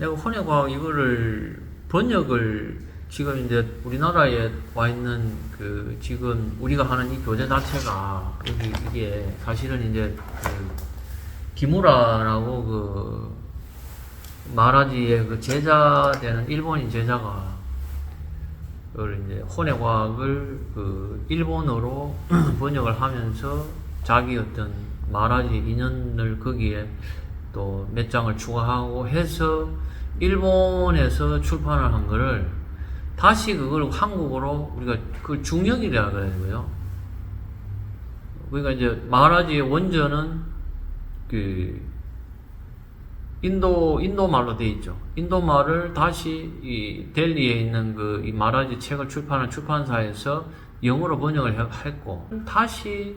내가 혼해과학 이거를 번역을 지금 이제 우리나라에 와 있는 그 지금 우리가 하는 이 교재 자체가 여기 이게 사실은 이제 그 기무라라고 그 마라지의 그 제자 되는 일본인 제자가 그걸 이제 혼해과학을 그 일본어로 번역을 하면서 자기 어떤 마라지 인연을 거기에 또 몇 장을 추가하고 해서 일본에서 출판을 한 거를 다시 그걸 한국어로 우리가 그 중역이라 그래야 되고요. 그러니까 이제 마라지의 원전은 그 인도 인도 말로 돼 있죠. 인도 말을 다시 이 델리에 있는 그 이 마라지 책을 출판한 출판사에서 영어로 번역을 해- 했고 다시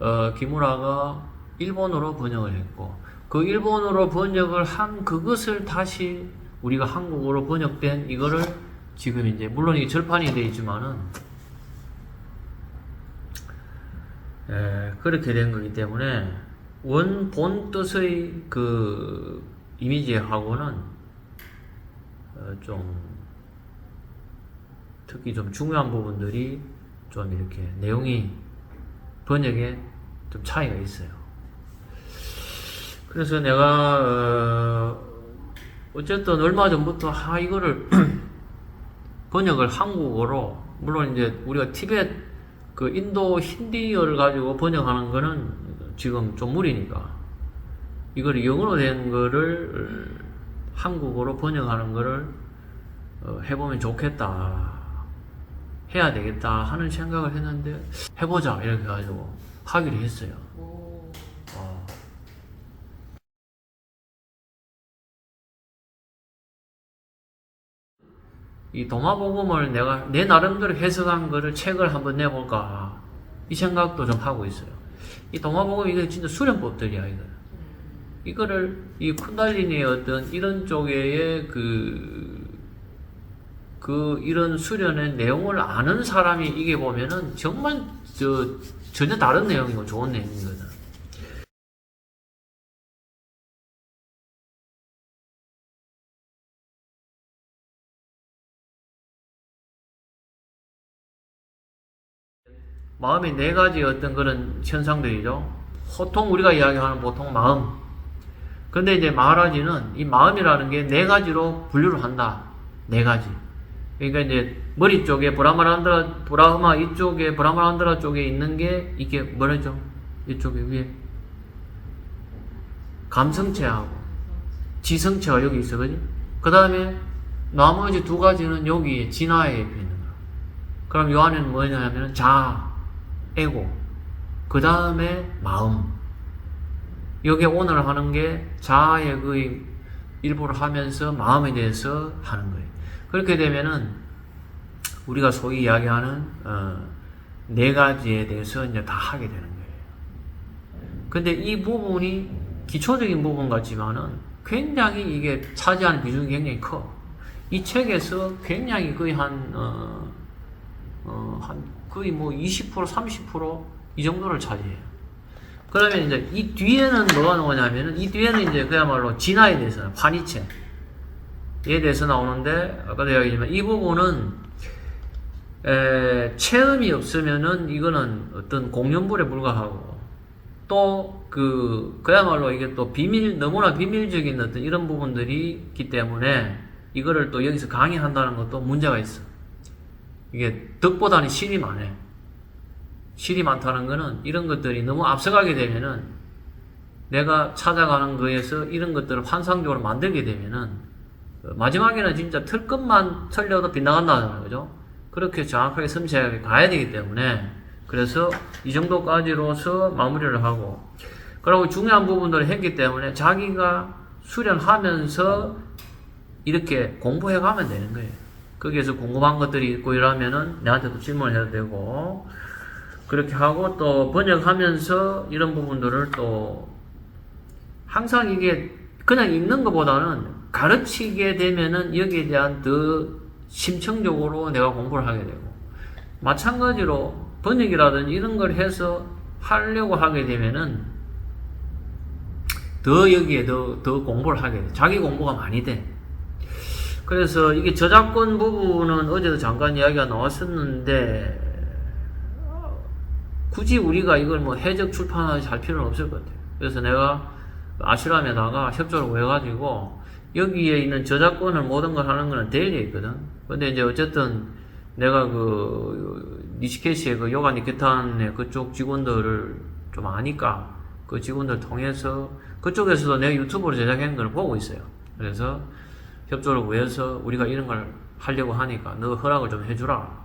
어 기무라가 일본어로 번역을 했고 그 일본어로 번역을 한 그것을 다시 우리가 한국어로 번역된 이거를 지금 이제 물론 이 절판이 돼 있지만은 에, 그렇게 된 거기 때문에 원본 뜻의 그 이미지하고는 어, 좀 특히 좀 중요한 부분들이 좀 이렇게 내용이 번역에 좀 차이가 있어요. 그래서 내가 어, 어쨌든 얼마 전부터 아 이거를 번역을 한국어로 물론 이제 우리가 티벳 그 인도 힌디어를 가지고 번역하는 거는 지금 좀 무리니까 이걸 영어로 된 거를 어, 한국어로 번역하는 거를 어, 해보면 좋겠다 해야 되겠다 하는 생각을 했는데 해보자 이렇게 해가지고 하기로 했어요. 이 도마복음을 내가 내 나름대로 해석한 거를 책을 한번 내볼까 이 생각도 좀 하고 있어요. 이 도마복음 이게 진짜 수련법들이야 이거. 이거를 이 쿤달리니의 어떤 이런 쪽의 그, 그 이런 수련의 내용을 아는 사람이 이게 보면은 정말 저 전혀 다른 내용이고 좋은 내용이거든. 마음이 네 가지 어떤 그런 현상들이죠. 보통 우리가 이야기하는 보통 마음. 근데 이제 마하라지는 이 마음이라는 게 네 가지로 분류를 한다. 네 가지. 그러니까 이제 머리 쪽에 브라마란드라, 브라흐마 이쪽에 브라마란드라 쪽에 있는 게 이게 뭐라죠? 이쪽에 위에 감성체하고 지성체가 여기 있어, 그지? 그 다음에 나머지 두 가지는 여기 진화에 있는 거야. 그럼 요 안에는 뭐냐면 자, 에고, 그 다음에 마음. 여기 오늘 하는 게 자아의 그 일부를 하면서 마음에 대해서 하는 거예요. 그렇게 되면은 우리가 소위 이야기하는 어, 네 가지에 대해서 이제 다 하게 되는 거예요. 근데 이 부분이 기초적인 부분 같지만은 굉장히 이게 차지하는 비중이 굉장히 커. 이 책에서 굉장히 거의 한, 어, 어, 한 거의 뭐 20%, 30%이 정도를 차지해요. 그러면 이제 이 뒤에는 뭐가 나오냐면은 이 뒤에는 이제 그야말로 진화에 대해서 환희체에 대해서 나오는데 아까도 이야기했지만 이 부분은 에, 체험이 없으면은 이거는 어떤 공연불에 불과하고 또 그 그야말로 이게 또 비밀 너무나 비밀적인 어떤 이런 부분들이 있기 때문에 이거를 또 여기서 강의한다는 것도 문제가 있어. 이게 덕보다는 실이 많아. 실이 많다는 거는 이런 것들이 너무 앞서가게 되면은 내가 찾아가는 거에서 이런 것들을 환상적으로 만들게 되면은 어, 마지막에는 진짜 틀 것만 틀려도 빗나간다는 거죠. 그렇게 정확하게 섬세하게 가야 되기 때문에 그래서 이 정도까지로서 마무리를 하고 그리고 중요한 부분들을 했기 때문에 자기가 수련하면서 이렇게 공부해 가면 되는 거예요. 거기에서 궁금한 것들이 있고 이러면은 내한테도 질문을 해도 되고 그렇게 하고 또 번역하면서 이런 부분들을 또 항상 이게 그냥 읽는 것보다는 가르치게 되면은 여기에 대한 더 심층적으로 내가 공부를 하게 되고 마찬가지로 번역이라든지 이런 걸 해서 하려고 하게 되면은 더 여기에 더, 더 공부를 하게 돼. 자기 공부가 많이 돼. 그래서 이게 저작권 부분은 어제도 잠깐 이야기가 나왔었는데 굳이 우리가 이걸 뭐 해적 출판하지 할 필요는 없을 것 같아요. 그래서 내가 아슈람에다가 협조를 구해가지고 여기에 있는 저작권을 모든 걸 하는 거는 데일리에 있거든. 근데 이제 어쨌든 내가 그 니시케시의 그 요가 니케탄의 그쪽 직원들을 좀 아니까 그 직원들 통해서 그쪽에서도 내가 유튜브로 제작한 걸 보고 있어요. 그래서 협조를 구해서 우리가 이런 걸 하려고 하니까 너 허락을 좀 해주라.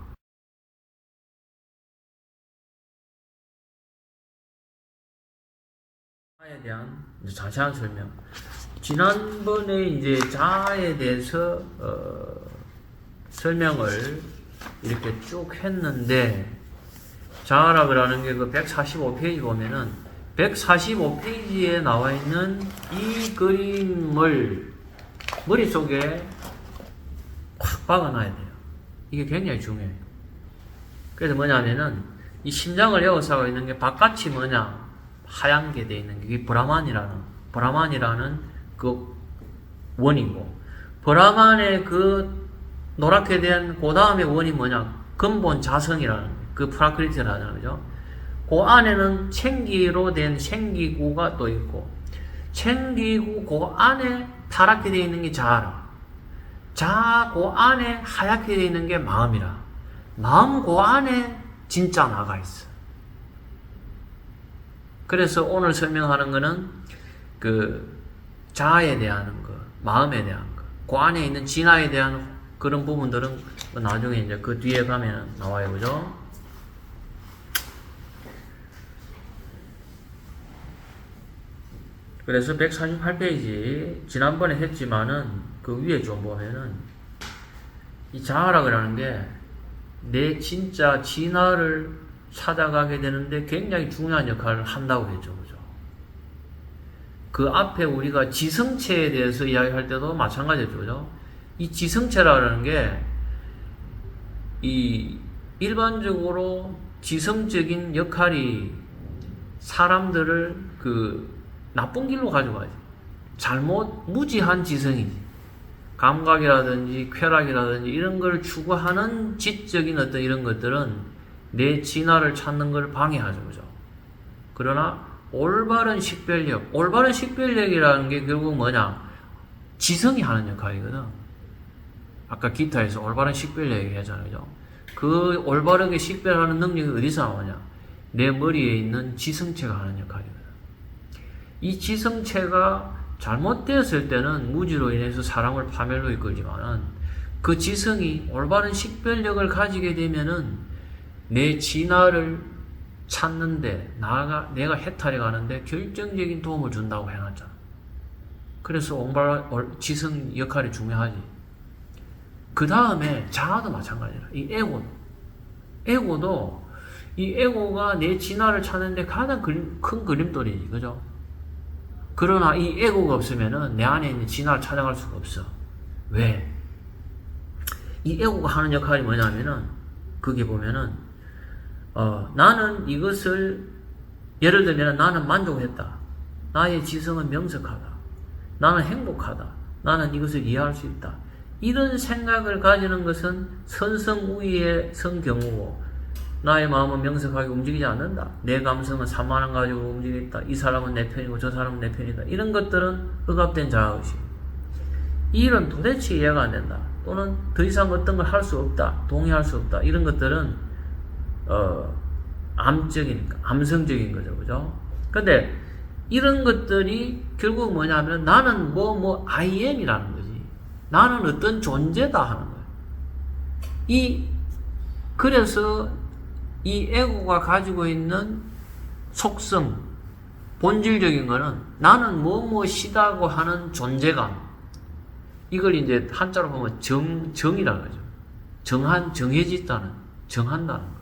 자아에 대한 자세한 설명. 지난번에 이제 자아에 대해서 어, 설명을 이렇게 쭉 했는데 자아라 그러는 게 그 145페이지 보면은 145페이지에 나와 있는 이 그림을 머릿속에 확 박아놔야 돼요. 이게 굉장히 중요해요. 그래서 뭐냐면은 이 심장을 에워싸고 있는 게 바깥이 뭐냐 하얀 게 돼 있는 게 브라만이라는 브라만이라는 그 원이고 브라만의 그 노랗게 된 그 다음에 원이 뭐냐 근본 자성이라는 그 프라크리트라는 거죠. 그 안에는 챙기로 된 생기구가 또 있고 챙기구 그 안에 타랗게 되어 있는 게 자아라. 자아 그 안에 하얗게 되어 있는 게 마음이라. 마음 그 안에 진짜 나가 있어. 그래서 오늘 설명하는 거는 그 자아에 대한 거, 마음에 대한 거, 그 안에 있는 진화에 대한 그런 부분들은 나중에 이제 그 뒤에 가면 나와요, 그죠? 그래서 148페이지 지난번에 했지만은 그 위에 좀 보면은 이 자아라고 게 내 진짜 진화를 찾아가게 되는데 굉장히 중요한 역할을 한다고 했죠. 그죠? 그 앞에 우리가 지성체에 대해서 이야기할 때도 마찬가지죠. 그죠? 이 지성체라는 게 이 일반적으로 지성적인 역할이 사람들을 그 나쁜 길로 가져가지. 잘못 무지한 지성이지. 감각이라든지 쾌락이라든지 이런 걸 추구하는 지적인 어떤 이런 것들은 내 진화를 찾는 걸 방해하죠. 그죠? 그러나 올바른 식별력, 올바른 식별력이라는 게 결국 뭐냐? 지성이 하는 역할이거든. 아까 기타에서 올바른 식별력 얘기하잖아요. 그죠? 그 올바르게 식별하는 능력이 어디서 나오냐? 내 머리에 있는 지성체가 하는 역할이거든. 이 지성체가 잘못되었을 때는 무지로 인해서 사람을 파멸로 이끌지만은 그 지성이 올바른 식별력을 가지게 되면은 내 진화를 찾는데 나가 내가 해탈해 가는데 결정적인 도움을 준다고 해놨잖아. 그래서 옹발 지성 역할이 중요하지. 그 다음에 자아도 마찬가지라. 이 에고, 에고도 이 에고가 내 진화를 찾는데 가장 그림, 큰 그림돌이지, 그죠? 그러나 이 에고가 없으면은 내 안에 있는 진화를 찾아갈 수가 없어. 왜? 이 에고가 하는 역할이 뭐냐면은 그게 보면은 어, 나는 이것을 예를 들면 나는 만족했다. 나의 지성은 명석하다. 나는 행복하다. 나는 이것을 이해할 수 있다. 이런 생각을 가지는 것은 선성우위의 성경우고 나의 마음은 명석하게 움직이지 않는다. 내 감성은 산만한 가지고 움직이겠다. 이 사람은 내 편이고 저 사람은 내 편이다. 이런 것들은 억압된 자아의식. 이 일은 도대체 이해가 안 된다. 또는 더 이상 어떤 걸 할 수 없다. 동의할 수 없다. 이런 것들은 어, 암적이니까 암성적인 거죠. 그죠? 근데 이런 것들이 결국 뭐냐면 나는 뭐뭐 I am이라는 거지. 나는 어떤 존재다 하는 거예요. 이 그래서 이 에고가 가지고 있는 속성, 본질적인 거는 나는 뭐뭐시다고 하는 존재감. 이걸 이제 한자로 보면 정, 정이라고 하죠. 정한, 정해졌다는, 정한다는 거.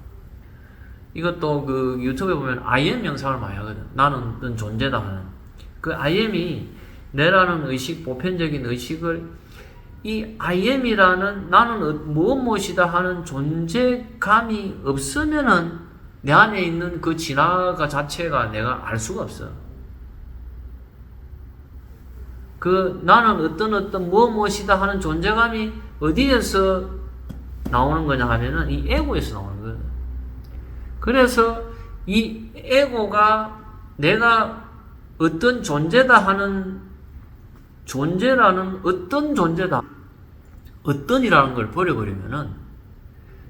이것도 그 유튜브에 보면 I am 명상을 많이 하거든. 나는 어떤 존재다 하는. 그 I am이 내라는 의식, 보편적인 의식을 이 I am이라는 나는 무엇 무엇이다 하는 존재감이 없으면은 내 안에 있는 그 진화가 자체가 내가 알 수가 없어. 그 나는 어떤 어떤 뭐 무엇이다 하는 존재감이 어디에서 나오는 거냐 하면은 이 에고에서 나오는 거예요. 그래서 이 에고가 내가 어떤 존재다 하는 존재라는 어떤 존재다. 어떤이라는 걸 버려버리면은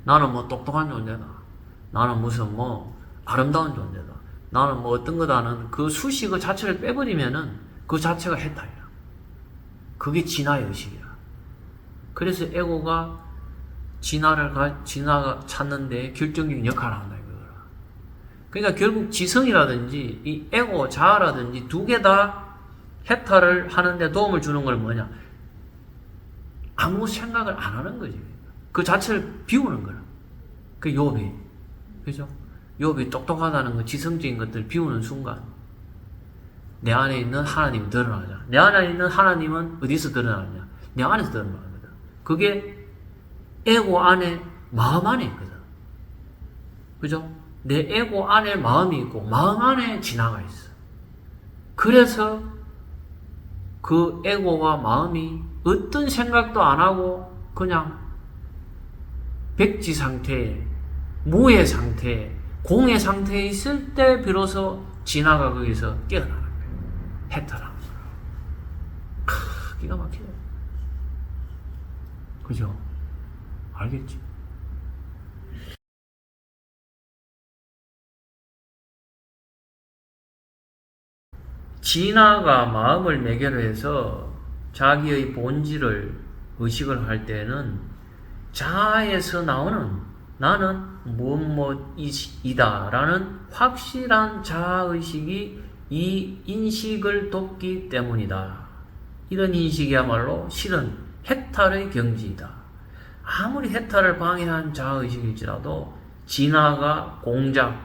나는 뭐 똑똑한 존재다. 나는 무슨 뭐 아름다운 존재다. 나는 뭐 어떤 거다는 그 수식 그 자체를 빼버리면은 그 자체가 해탈이야. 그게 진화의 의식이야. 그래서 에고가 진화를 가, 진화가 찾는데 결정적인 역할을 한다 이거라. 그러니까 결국 지성이라든지 이 에고 자아라든지 두 개 다 해탈을 하는데 도움을 주는 건 뭐냐? 아무 생각을 안 하는 거지. 그 자체를 비우는 거라. 그 요비. 그죠? 요비 똑똑하다는 거, 지성적인 것들 비우는 순간 내 안에 있는 하나님이 드러나자. 내 안에 있는 하나님은 어디서 드러나느냐? 내 안에서 드러나는 거다. 그게 에고 안에 마음 안에 있거든. 그죠? 내 에고 안에 마음이 있고 마음 안에 진화가 있어. 그래서 그 에고와 마음이 어떤 생각도 안 하고 그냥 백지 상태에 무의 상태에 공의 상태에 있을 때 비로소 진화가 거기서 깨어나는 거예요. 크, 기가 막혀요. 그죠? 알겠지? 진화가 마음을 매개로 해서 자기의 본질을 의식을 할 때는 자아에서 나오는 나는 무엇무엇이다 라는 확실한 자아의식이 이 인식을 돕기 때문이다. 이런 인식이야말로 실은 해탈의 경지이다. 아무리 해탈을 방해한 자아의식일지라도 진화가 공작,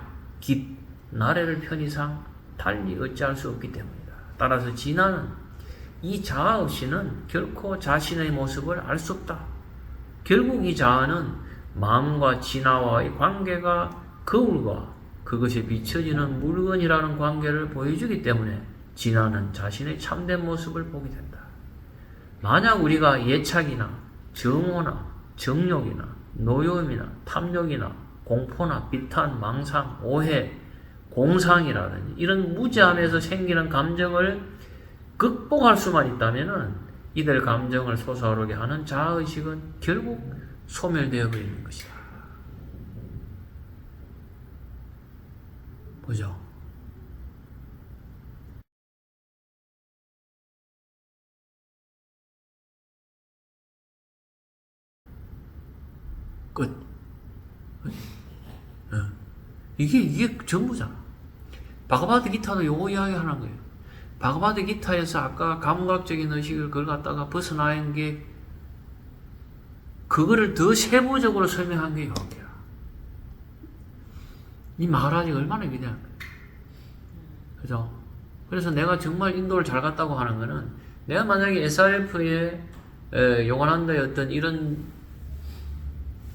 깃, 나래를 편이상 달리 어찌할 수 없기 때문이다. 따라서 진화는 이 자아 없이는 결코 자신의 모습을 알 수 없다. 결국 이 자아는 마음과 진화와의 관계가 거울과 그것에 비춰지는 물건이라는 관계를 보여주기 때문에 진화는 자신의 참된 모습을 보게 된다. 만약 우리가 예착이나 정오나 정욕이나 노여움이나 탐욕이나 공포나 비탄, 망상, 오해, 공상이라든지 이런 무지함에서 생기는 감정을 극복할 수만 있다면은 이들 감정을 솟아오르게 하는 자아의식은 결국 소멸되어 버리는 것이다. 보죠. 끝. 어. 이게 이게 전부잖아. 바가바드 기타도 요거 이야기 하는 거예요. 바가바드 기타에서 아까 감각적인 의식을 그걸 갖다가 벗어나는 게 그거를 더 세부적으로 설명한 게 여기야. 이 마하라지가 얼마나 위대한 거야. 그죠? 그래서 내가 정말 인도를 잘 갔다고 하는 거는 내가 만약에 SRF에 요관한다의 어떤 이런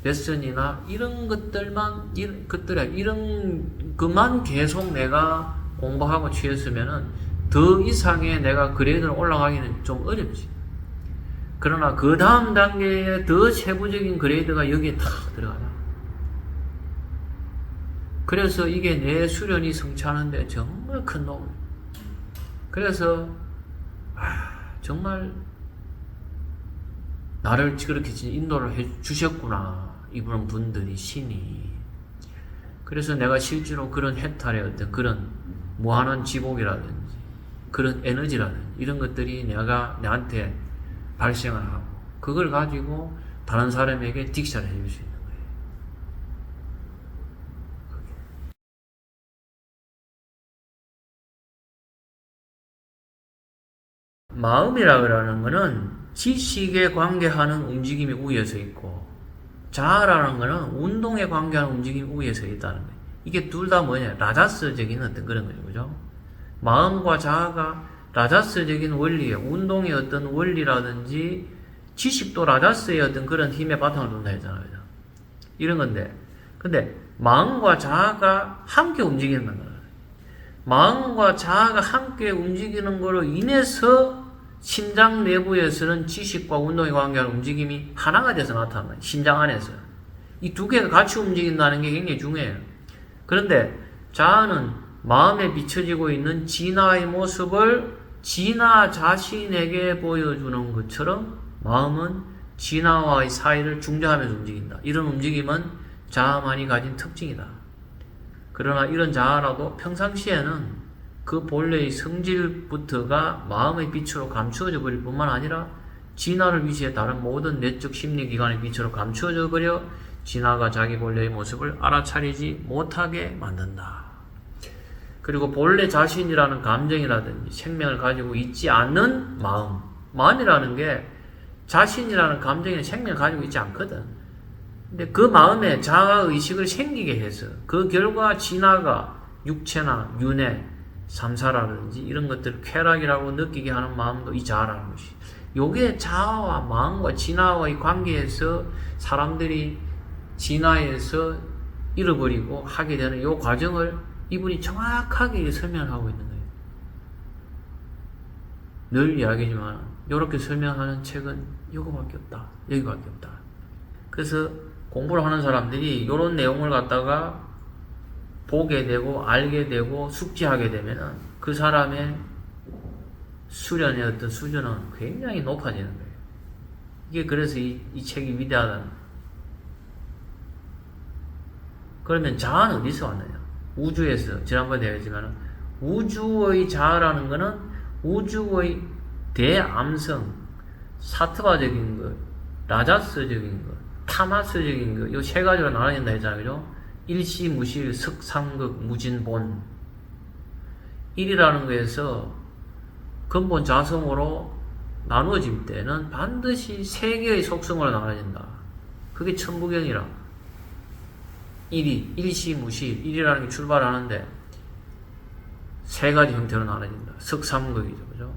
레슨이나 이런 것들만 이런 것들 이런 그만 계속 내가 공부하고 취했으면은 더 이상의 내가 그레이드로 올라가기는 좀 어렵지. 그러나 그 다음 단계의 더 세부적인 그레이드가 여기에 다 들어가다. 그래서 이게 내 수련이 성취하는데 정말 큰 도움. 그래서 아, 정말 나를 그렇게 인도를 해 주셨구나. 이분 분들이 신이. 그래서 내가 실제로 그런 해탈의 어떤 그런 무한한 지복이라든지 그런 에너지라든지 이런 것들이 내가 내한테 발생을 하고 그걸 가지고 다른 사람에게 딕션을 해줄 수 있는 거예요. 마음이라는 것은 지식에 관계하는 움직임이 위에 서 있고 자아라는 것은 운동에 관계하는 움직임이 위에 서 있다는 거예요. 이게 둘 다 뭐냐 라자스적인 어떤 그런 거죠. 그죠? 마음과 자아가 라자스적인 원리에 운동의 어떤 원리라든지 지식도 라자스의 어떤 그런 힘의 바탕을 둔다 했잖아요. 그죠? 이런 건데 근데 마음과 자아가 함께 움직이는 거예요. 마음과 자아가 함께 움직이는 거로 인해서 심장 내부에서는 지식과 운동에 관계한 움직임이 하나가 돼서 나타나요. 심장 안에서. 이 두 개가 같이 움직인다는 게 굉장히 중요해요. 그런데 자아는 마음에 비춰지고 있는 진화의 모습을 진화 자신에게 보여주는 것처럼 마음은 진화와의 사이를 중재하면서 움직인다. 이런 움직임은 자아만이 가진 특징이다. 그러나 이런 자아라도 평상시에는 그 본래의 성질부터가 마음의 빛으로 감추어져 버릴 뿐만 아니라 진화를 위시해 다른 모든 내적 심리기관의 빛으로 감추어져 버려 진화가 자기 본래의 모습을 알아차리지 못하게 만든다. 그리고 본래 자신이라는 감정이라든지 생명을 가지고 있지 않는 마음, 마음이라는 게 자신이라는 감정이나 생명을 가지고 있지 않거든. 근데 그 마음에 자아 의식을 생기게 해서 그 결과 진화가 육체나 윤회, 삼사라든지 이런 것들을 쾌락이라고 느끼게 하는 마음도 이 자아라는 것이. 요게 자아와 마음과 진화와의 관계에서 사람들이 진화에서 잃어버리고 하게 되는 요 과정을 이분이 정확하게 설명하고 있는 거예요. 늘 이야기지만 이렇게 설명하는 책은 이거밖에 없다. 여기밖에 없다. 그래서 공부를 하는 사람들이 이런 내용을 갖다가 보게 되고 알게 되고 숙지하게 되면은 그 사람의 수련의 어떤 수준은 굉장히 높아지는 거예요. 이게 그래서 이, 이 책이 위대하다는 거예요. 그러면 자아는 어디서 왔느냐? 우주에서 지난번에 얘기했지만 우주의 자아라는 것은 우주의 대암성, 사트바적인 것, 라자스적인 것, 타마스적인 것, 이 세 가지로 나눠진다 했잖아요. 그죠? 일시, 무실, 석상극, 무진본. 일이라는 거에서 근본 자성으로 나누어질 때는 반드시 세 개의 속성으로 나눠진다. 그게 천부경이라. 일이, 일시, 무실, 일이라는 게 출발하는데 세 가지 형태로 나눠진다. 석삼극이죠. 그죠?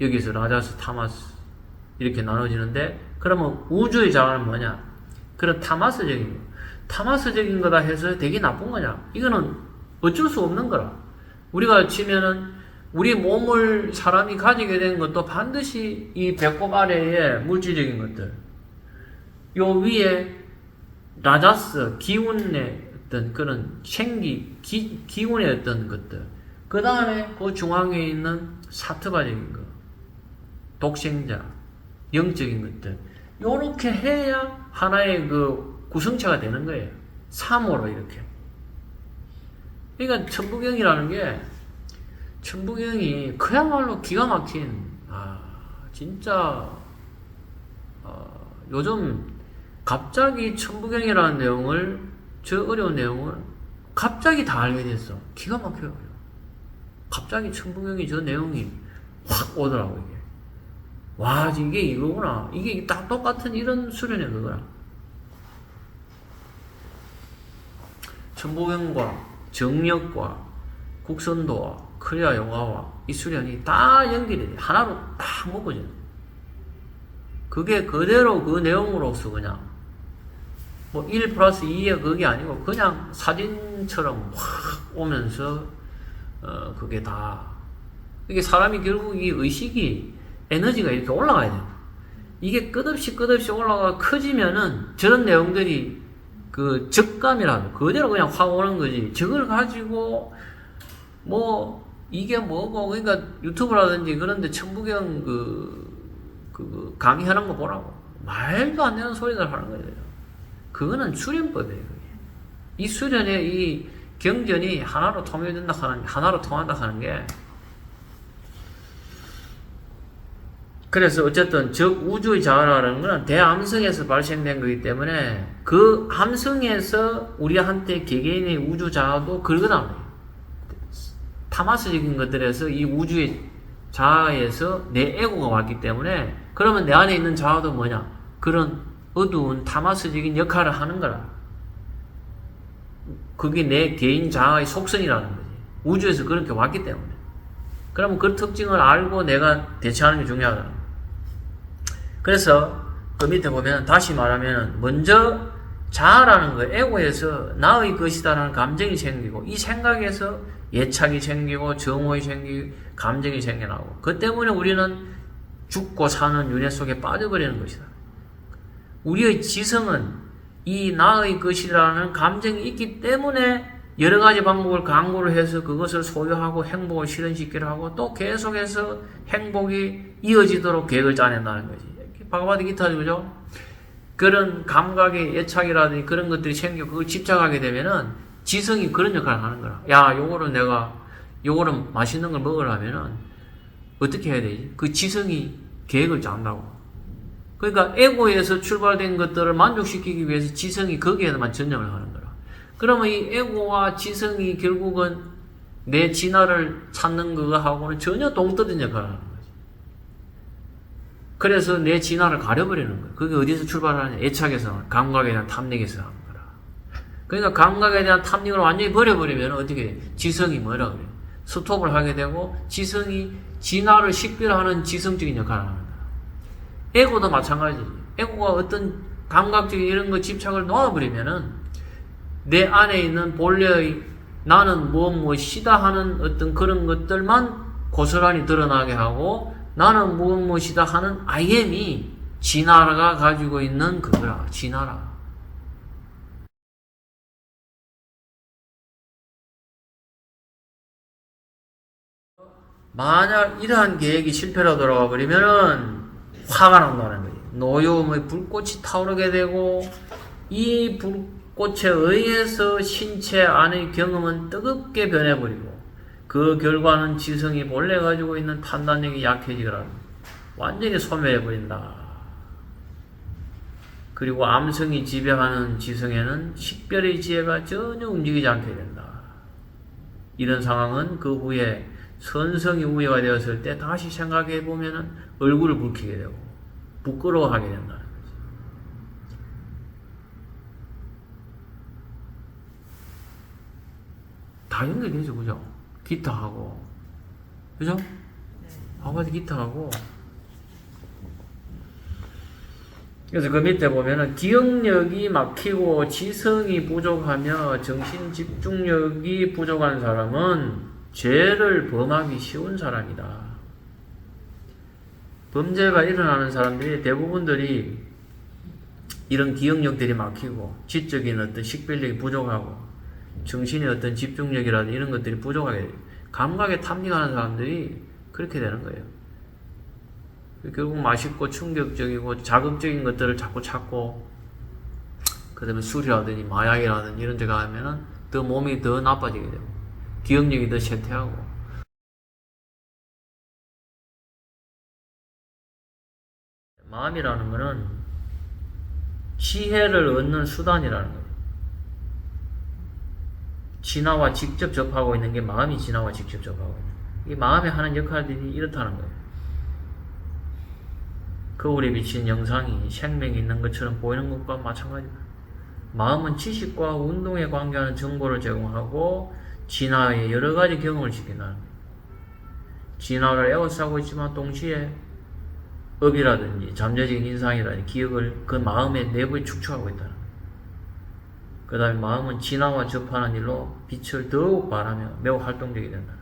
여기서 라자스, 타마스 이렇게 나눠지는데 그러면 우주의 자아는 뭐냐? 그런 타마스적인 거. 타마스적인 거다 해서 되게 나쁜 거냐? 이거는 어쩔 수 없는 거라. 우리가 치면은 우리 몸을 사람이 가지게 된 것도 반드시 이 배꼽 아래에 물질적인 것들. 요 위에 라자스, 기운의 어떤 그런 생기, 기, 기운의 어떤 것들. 그 다음에 그 중앙에 있는 사트바적인 것. 독생자, 영적인 것들. 요렇게 해야 하나의 그 구성체가 되는 거예요. 3호로 이렇게. 그러니까 천부경이라는 게 천부경이 그야말로 기가 막힌 아 진짜 어, 요즘 갑자기 천부경이라는 내용을 저 어려운 내용을 갑자기 다 알게 됐어. 기가 막혀요. 갑자기 천부경이 저 내용이 확 오더라고 이게. 와 이게 이거구나. 이게 딱 똑같은 이런 수련의 그거라. 천부경과 정력과 국선도와 코리아 영화와 이 수련이 다 연결이 돼. 하나로 딱 묶어져. 그게 그대로 그 내용으로서 그냥 뭐1 플러스 2의 그게 아니고 그냥 사진처럼 확 오면서 어 그게 다 이게 사람이 결국 이 의식이 에너지가 이렇게 올라가야 돼요. 이게 끝없이 끝없이 올라가 커지면은 저런 내용들이 그 적감이라도 그대로 그냥 확 오는 거지. 저걸 가지고 뭐 이게 뭐고 그러니까 유튜브라든지 그런데 천부경 그, 그 강의하는 거 보라고 말도 안 되는 소리들 하는 거예요. 그거는 수련법이에요. 이 수련의 이 경전이 하나로 통일된다 하는 하나로 통한다 하는 게 그래서 어쨌든 즉 우주의 자아라는 것은 대암성에서 발생된 거기 때문에 그 함성에서 우리한테 개개인의 우주 자아도 긁어나와요. 타마스적인 것들에서 이 우주의 자아에서 내 에고가 왔기 때문에 그러면 내 안에 있는 자아도 뭐냐? 그런 어두운 타마스적인 역할을 하는 거라. 그게 내 개인 자아의 속성이라는 거지. 우주에서 그렇게 왔기 때문에. 그러면 그 특징을 알고 내가 대처하는 게 중요하다. 그래서 그 밑에 보면 다시 말하면 먼저 자아라는 거, 에고에서 나의 것이다라는 감정이 생기고 이 생각에서 예착이 생기고 정오이 생기고 감정이 생겨나고 그 때문에 우리는 죽고 사는 윤회 속에 빠져버리는 것이다. 우리의 지성은 이 나의 것이라는 감정이 있기 때문에 여러 가지 방법을 강구를 해서 그것을 소유하고 행복을 실현시키려 하고 또 계속해서 행복이 이어지도록 계획을 짜낸다는 거지. 바가바드 기타죠, 그죠? 그런 감각의 예착이라든지 그런 것들이 생겨 그걸 집착하게 되면은 지성이 그런 역할을 하는 거라. 야, 요거는 내가 요거는 맛있는 걸 먹으려면은 어떻게 해야 되지? 그 지성이 계획을 짠다고. 그러니까 에고에서 출발된 것들을 만족시키기 위해서 지성이 거기에만 전념을 하는 거라. 그러면 이 에고와 지성이 결국은 내 진화를 찾는 거하고는 전혀 동떨어진 역할을 하는 거지. 그래서 내 진화를 가려버리는 거야. 그게 어디서 출발하느냐? 애착에서, 감각에 대한 탐닉에서 하는 거라. 그러니까 감각에 대한 탐닉을 완전히 버려버리면 어떻게 돼? 지성이 뭐라 그래? 스톱을 하게 되고, 지성이 진화를 식별하는 지성적인 역할을 하는 거야. 에고도 마찬가지지. 에고가 어떤 감각적인 이런 거 집착을 놓아버리면은, 내 안에 있는 본래의 나는 무엇 무엇이다 하는 어떤 그런 것들만 고스란히 드러나게 하고 나는 무엇 무엇이다 하는 IM이 진화가 가지고 있는 그거라 진화라 만약 이러한 계획이 실패로 돌아가 버리면은 화가 난다는 거지. 노여움의 불꽃이 타오르게 되고 이 불꽃에 의해서 신체 안의 경험은 뜨겁게 변해버리고 그 결과는 지성이 본래 가지고 있는 판단력이 약해지거나 완전히 소멸해 버린다. 그리고 암성이 지배하는 지성에는 식별의 지혜가 전혀 움직이지 않게 된다. 이런 상황은 그 후에 선성이 우회가 되었을 때 다시 생각해 보면은 얼굴을 붉히게 되고 부끄러워하게 거지. 다 연결되죠, 그죠? 기타하고, 그죠? 아바디 기타하고. 그래서 그 밑에 보면은 기억력이 막히고 지성이 부족하며 정신 집중력이 부족한 사람은 죄를 범하기 쉬운 사람이다. 범죄가 일어나는 사람들이 대부분들이 이런 기억력들이 막히고 지적인 어떤 식별력이 부족하고 정신의 어떤 집중력이라든 이런 것들이 부족하게. 감각에 탐닉하는 사람들이 그렇게 되는 거예요. 결국 맛있고 충격적이고 자극적인 것들을 자꾸 찾고 그 다음에 술이라든지 마약이라든지 이런 데 가면은 더 몸이 더 나빠지게 되고 기억력이 더 쇠퇴하고 마음이라는 것은 지혜를 얻는 수단이라는 거예요. 진화와 직접 접하고 있는 게 마음이 진화와 직접 접하고 있는. 이 마음이 하는 역할들이 이렇다는 거예요. 거울에 비친 영상이 생명이 있는 것처럼 보이는 것과 마찬가지다. 마음은 지식과 운동에 관계하는 정보를 제공하고 진화의 여러 가지 경험을 시킨다는 거예요. 진화를 에워싸고 있지만 동시에 업이라든지 잠재적인 인상이라든지 기억을 그 마음의 내부에 축축하고 있다는. 그 다음에 마음은 진화와 접하는 일로 빛을 더욱 발하며 매우 활동적이 된다.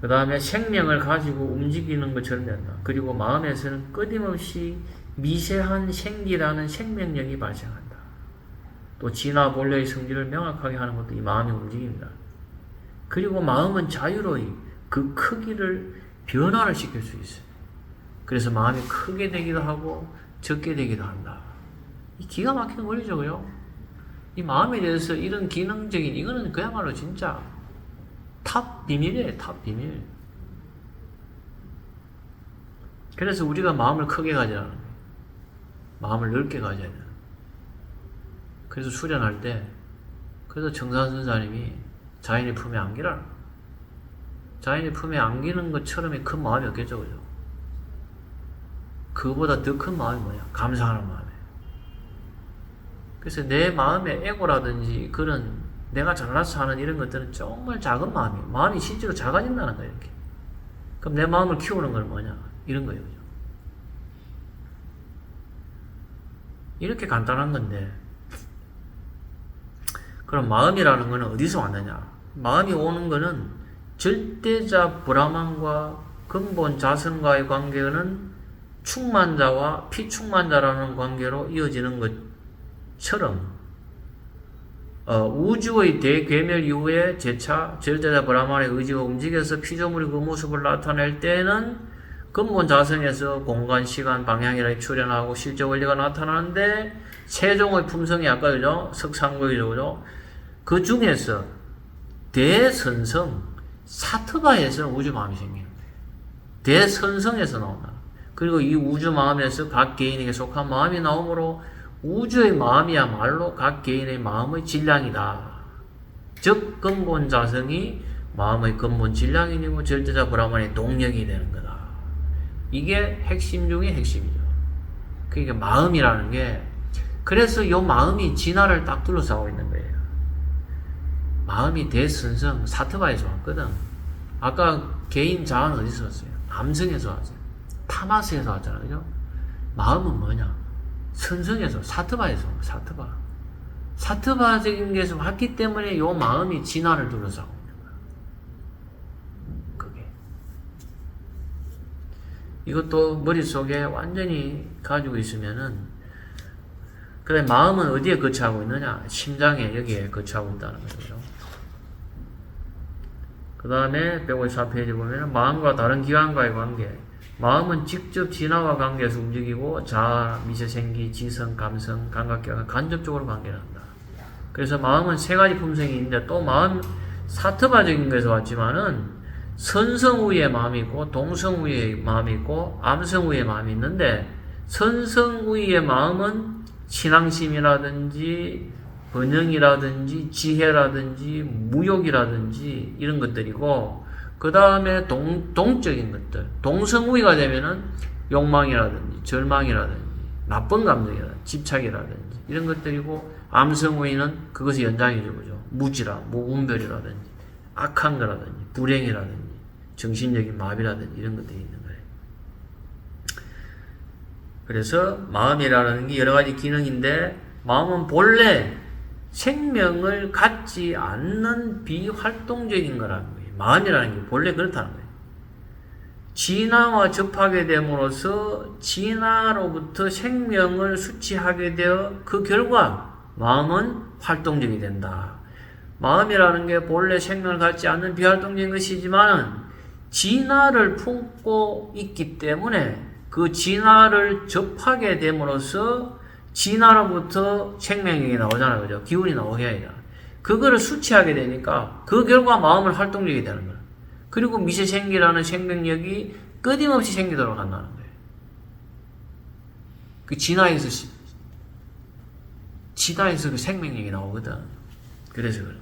그 다음에 생명을 가지고 움직이는 것처럼 된다. 그리고 마음에서는 끊임없이 미세한 생기라는 생명력이 발생한다. 또 진화 본래의 성질을 명확하게 하는 것도 이 마음의 움직임이다. 그리고 마음은 자유로이 그 크기를 변화를 시킬 수 있어요. 그래서 마음이 크게 되기도 하고 적게 되기도 한다. 이 기가 막힌 원리죠, 그요? 이 마음에 대해서 이런 기능적인 이거는 그야말로 진짜 탑 비밀이에요, 탑 비밀. 그래서 우리가 마음을 크게 거예요. 마음을 넓게 가져야 돼요. 그래서 수련할 때, 그래서 정산 선사님이 자연의 품에 안기라는 거예요. 자연의 품에 안기는 것처럼의 큰 마음이 없겠죠, 그죠? 그보다 더 큰 마음이 뭐냐? 감사하는 마음이에요. 그래서 내 마음의 에고라든지 그런 내가 잘나서 하는 이런 것들은 정말 작은 마음이에요. 마음이 실제로 작아진다는 거예요, 이렇게. 그럼 내 마음을 키우는 건 뭐냐? 이런 거예요. 그죠? 이렇게 간단한 건데, 그럼 마음이라는 거는 어디서 왔느냐? 마음이 오는 거는 절대자 브라만과 근본 자선과의 관계는 충만자와 피충만자라는 관계로 이어지는 것 처럼 어, 우주의 대괴멸 이후에 재차 절대자 브라만의 의지가 움직여서 피조물이 그 모습을 나타낼 때는 근본 자성에서 공간, 시간, 방향이라 출현하고 실제 원리가 나타나는데 세종의 품성이 아까 그죠? 석상고이죠 그죠? 그 중에서 대선성 사트바에서는 우주 마음이 거예요. 대선성에서 나온다. 그리고 이 우주 마음에서 각 개인에게 속한 마음이 나오므로 우주의 마음이야말로 각 개인의 마음의 질량이다. 즉 근본 자성이 마음의 근본 질량이고 절대자 브라만의 동력이 되는 거다. 이게 핵심 중의 핵심이죠. 그러니까 마음이라는 게 그래서 이 마음이 진화를 딱 둘러싸고 있는 거예요. 마음이 대선성 사트바에서 왔거든. 아까 개인 자아는 어디서 왔어요? 암성에서 왔어요. 타마스에서 왔잖아, 그죠? 마음은 뭐냐? 선성에서 사트바에서 사트바. 사트바적인 게서 왔기 때문에 요 마음이 진화를 둘러싸고. 그게. 이것도 머릿속에 완전히 가지고 있으면은 그래 마음은 어디에 거처하고 있느냐? 심장에 여기에 거처하고 있다는 거죠. 그 다음에 154페이지 보면 마음과 다른 기관과의 관계 마음은 직접 진화와 관계에서 움직이고 자아, 미세 생기, 지성, 감성, 감각기가 간접적으로 관계를 한다. 그래서 마음은 세 가지 품성이 있는데 또 마음 사트바적인 것에서 왔지만은 선성우의 마음이 있고 동성우의 마음이 있고 암성우의 마음이 있는데 선성우의 마음은 신앙심이라든지 번영이라든지 지혜라든지 무욕이라든지 이런 것들이고 그 다음에 동, 동적인 것들. 동성우위가 되면은 욕망이라든지 절망이라든지 나쁜 감정이라든지 집착이라든지 이런 것들이고 암성우위는 그것의 연장이죠 그죠? 무지라 무분별이라든지 악한 거라든지 불행이라든지 정신적인 마비라든지 이런 것들이 있는 거예요. 그래서 마음이라는 게 여러 가지 기능인데 마음은 본래 생명을 갖지 않는 비활동적인 거라는 거 마음이라는 게 본래 그렇다는 거예요. 진화와 접하게 됨으로써 진화로부터 생명을 수취하게 되어 그 결과 마음은 활동적이 된다. 마음이라는 게 본래 생명을 갖지 않는 비활동적인 것이지만 진화를 품고 있기 때문에 그 진화를 접하게 됨으로써 진화로부터 생명력이 나오잖아요. 그죠? 기운이 나오게 해야 그거를 수치하게 되니까 그 결과 마음을 활동적이 되는 거야. 그리고 미세생기라는 생명력이 끊임없이 생기도록 한다는 거예요. 그 진화에서, 시- 진화에서 그 생명력이 나오거든. 그래서 거야.